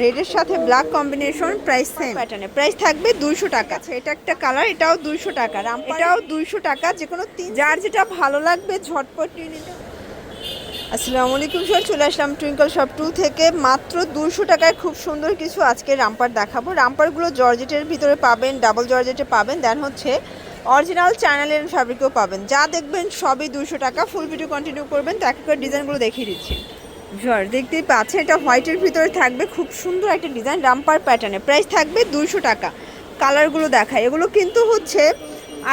রেডের সাথে black combination price same প্যাটার্নে প্রাইস থাকবে দুইশো টাকা। আচ্ছা এটা একটা কালার এটাও দুইশো টাকা। রাম এটাও দুইশো টাকা যে কোনো তিন যার যেটা ভালো লাগবে ঝটপট নিয়ে নিতে। আসসালামু আলাইকুম স্যার চলে আসলাম টুইঙ্কল শপ টু থেকে। মাত্র দুশো টাকায় খুব সুন্দর কিছু আজকে রামপার দেখাবো। রামপারগুলো জর্জেটের ভিতরে পাবেন ডাবল জর্জেটে পাবেন। দেন হচ্ছে অরিজিনাল চ্যানেলের ফ্যাব্রিকও পাবেন। যা দেখবেন সবই দুশো টাকা। ফুল ভিডিও কন্টিনিউ করবেন। তো এক এক করে ডিজাইনগুলো দেখিয়ে দিচ্ছি। জর দেখতেই পাচ্ছেন, এটা হোয়াইটের ভিতরে থাকবে। খুব সুন্দর একটা ডিজাইন রামপার প্যাটার্নে প্রাইস থাকবে দুশো টাকা। কালারগুলো দেখায়। এগুলো কিন্তু হচ্ছে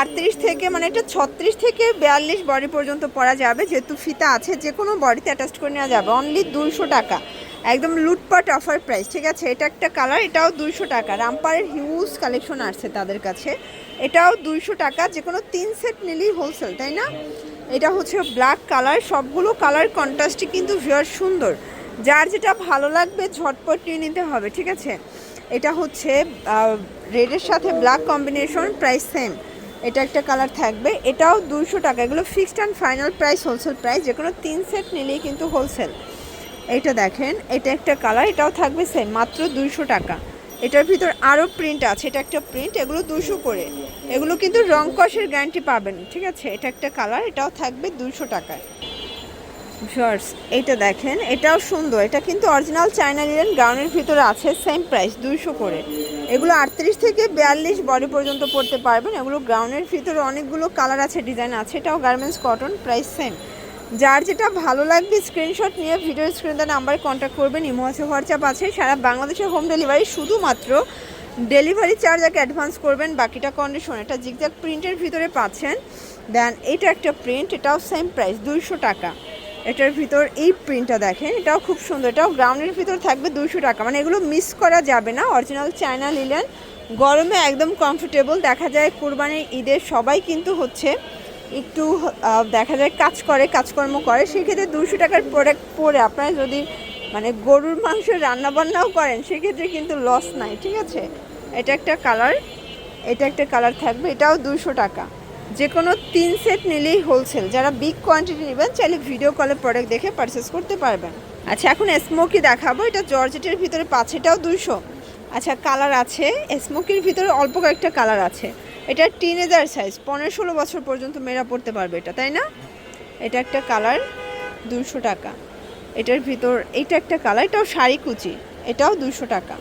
আটত্রিশ থেকে মানে এটা ছত্রিশ থেকে বিয়াল্লিশ বডি পর্যন্ত পরা যাবে। যেহেতু ফিতা আছে যে কোনো বডিতে অ্যাটাচ করে নেওয়া যাবে। অনলি দুইশো টাকা। একদম লুটপাট অফার প্রাইস ঠিক আছে? এটা একটা কালার এটাও দুইশো টাকা। রামপারের হিউজ কালেকশন আসছে তাদের কাছে। এটাও দুইশো টাকা। যে কোনো তিন সেট নিলেই হোলসেল তাই না? এটা হচ্ছে ব্ল্যাক কালার সবগুলো কালার কন্ট্রাস্টই কিন্তু ভিউয়ার সুন্দর। যার যেটা ভালো লাগবে ঝটপট নিয়ে নিতে হবে, ঠিক আছে? এটা হচ্ছে রেডের সাথে ব্ল্যাক কম্বিনেশন প্রাইস সেম এটা একটা কালার থাকবে, এটাও দুশো টাকা। এগুলো fixed and final price wholesale price যে কোনো তিন সেট নিলেই কিন্তু হোলসেল এটা দেখেন, এটা একটা কালার এটাও থাকবে সেম মাত্র দুইশো টাকা। এটার ভিতর আরও প্রিন্ট আছে, এটা একটা প্রিন্ট এগুলো দুশো করে। এগুলো কিন্তু রং কষের গ্যারান্টি পাবেন, ঠিক আছে? এটা একটা কালার এটাও থাকবে দুশো টাকায়। শর্টস এটা দেখেন, এটাও সুন্দর। এটা কিন্তু অরিজিনাল চায়না লিলেন গাউনের ভিতরে আছে সেম প্রাইস দুইশো করে। এগুলো আটত্রিশ থেকে বিয়াল্লিশ বডি পর্যন্ত পড়তে পারবেন। এগুলো গাউনের ভিতরে অনেকগুলো কালার আছে ডিজাইন আছে। এটাও গার্মেন্টস কটন প্রাইস সেম যার যেটা ভালো লাগবে স্ক্রিনশট নিয়ে ভিডিও স্ক্রিনে নাম্বারে কন্ট্যাক্ট করবেন। ইমো আছে হোয়াটসঅ্যাপ আছে। সারা বাংলাদেশের হোম ডেলিভারি শুধুমাত্র ডেলিভারি চার্জ আগে অ্যাডভান্স করবেন, বাকিটা কন্ডিশন এটা জিগজ্যাগ প্রিন্টের ভিতরে পাচ্ছেন। দেন এটা একটা প্রিন্ট এটাও সেম প্রাইস দুইশো টাকা। এটার ভিতর এই প্রিন্টটা দেখেন, এটাও খুব সুন্দর, এটাও গ্রাউন্ডের ভিতর থাকবে দুশো টাকা। মানে এগুলো মিস করা যাবে না অরিজিনাল চায়না লিলেন গরমে একদম কমফোর্টেবল দেখা যায় কোরবানির ঈদের সবাই কিন্তু হচ্ছে একটু দেখা যায় কাজ করে, কাজকর্ম করে। সেক্ষেত্রে দুশো টাকার প্রোডাক্ট পরে আপনারা যদি মানে গরুর মাংস রান্নাবান্নাও করেন, সেক্ষেত্রে কিন্তু লস নাই, ঠিক আছে? এটা একটা কালার এটা একটা কালার থাকবে, এটাও দুশো টাকা। যে কোনো তিন সেট নিলেই হোলসেল যারা বিগ কোয়ান্টিটি নেবেন, চাইলে ভিডিও কলে প্রোডাক্ট দেখে পারচেস করতে পারবেন। আচ্ছা এখন স্মোকি দেখাবো, এটা জর্জেটের ভিতরে পাঁচ এটাও দুশো আচ্ছা কালার আছে স্মোকির ভিতরে অল্প কয়েকটা কালার আছে। এটা টিনেজার সাইজ পনেরো ষোলো বছর পর্যন্ত মেয়েরা পড়তে পারবে এটা, তাই না? এটা একটা কালার দুশো টাকা। এটার ভিতর, এইটা একটা কালার, এটাও শাড়ি কুচি, এটাও দুশো টাকা।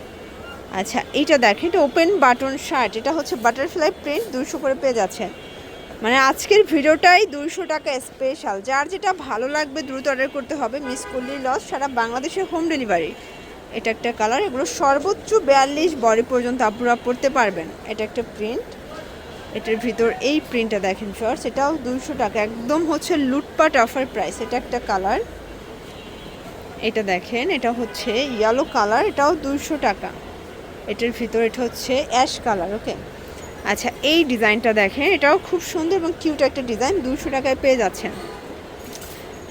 আচ্ছা এইটা দেখেন, এটা ওপেন বাটন শার্ট এটা হচ্ছে বাটারফ্লাই প্রিন্ট দুশো করে পেয়ে যাচ্ছে মানে আজকের ভিডিওটাই দুশো টাকা স্পেশাল যার যেটা ভালো লাগবে দ্রুত অর্ডার করতে হবে মিস করলেই লস সারা বাংলাদেশে হোম ডেলিভারি এটা একটা কালার, এগুলো সর্বোচ্চ বিয়াল্লিশ বডি পর্যন্ত আপনারা পড়তে পারবেন। এটা একটা প্রিন্ট এটার ভিতর এই প্রিন্টটা দেখেন শর্টস এটাও দুশো টাকা। একদম হচ্ছে লুটপাট অফার প্রাইস এটা একটা কালার। এটা দেখেন, এটা হচ্ছে ইয়েলো কালার এটাও দুশো টাকা। এটার ভিতর এটা হচ্ছে অ্যাশ কালার ওকে আচ্ছা এই ডিজাইনটা দেখেন, এটাও খুব সুন্দর এবং কিউট একটা ডিজাইন দুশো টাকায় পেয়ে যাচ্ছেন।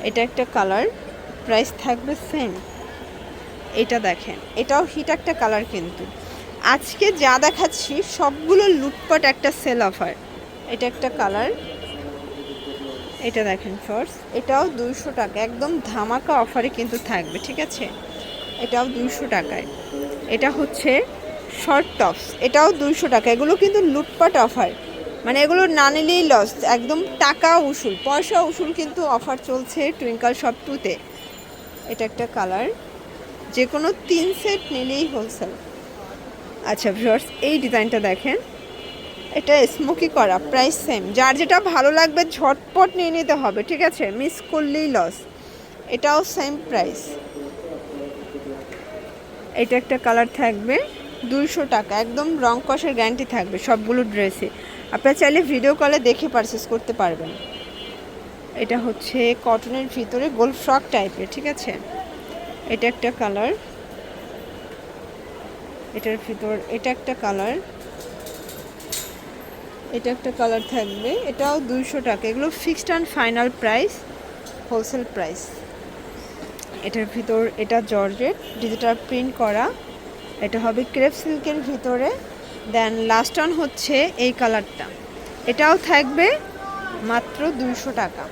এটা একটা কালার প্রাইস থাকবে সেম এটা দেখেন, এটাও হিট একটা কালার কিন্তু। আজকে যা দেখাচ্ছি, সবগুলো লুটপাট একটা সেল অফার এটা একটা কালার এটা দেখেন ফার্স্ট এটাও দুইশো টাকা, একদম ধামাকা অফারে কিন্তু থাকবে, ঠিক আছে? এটাও দুইশো টাকায়। এটা হচ্ছে শর্ট টপস এটাও দুইশো টাকা। এগুলো কিন্তু লুটপাট অফার মানে এগুলো না নিলেই লস একদম টাকা উসুল। পয়সা উসুল কিন্তু অফার চলছে টুইঙ্কাল শপ টুতে এটা একটা কালার যে কোনো তিন সেট নিলেই হোলসেল আচ্ছা ভিউয়ার্স এই ডিজাইনটা দেখেন। এটা স্মোকি করা প্রাইস সেম যার যেটা ভালো লাগবে, ঝটপট নিয়ে নিতে হবে, ঠিক আছে? মিস করলেই লস এটাও সেম প্রাইস এটা একটা কালার থাকবে দুইশো টাকা, একদম রং কষের গ্যারান্টি থাকবে সবগুলো ড্রেসে আপনারা চাইলে ভিডিও কলে দেখে পারচেস করতে পারবেন। এটা হচ্ছে কটনের ভিতরে গোল ফ্রক টাইপের ঠিক আছে? এটা একটা কালার এটার ভিতর, এটা একটা কালার এটা একটা কালার থাকবে। এটাও দুইশো টাকা। এগুলো fixed and final price wholesale price এটার ভিতর, এটা জর্জেট ডিজিটাল প্রিন্ট করা। এটা হবে ক্রেপ সিল্কের ভিতরে। দেন লাস্ট অন হচ্ছে এই কালারটা এটাও থাকবে মাত্র দুইশো টাকা।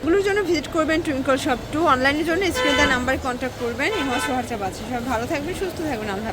এগুলোর জন্য ভিজিট করবেন টুইঙ্কল শপ টু অনলাইনের জন্য স্ক্রিন নাম্বার কন্ট্যাক্ট করবেন। ইমো হোয়াটসঅ্যাপ আছে। সব ভালো থাকবেন, সুস্থ থাকবেন। হাফেজ।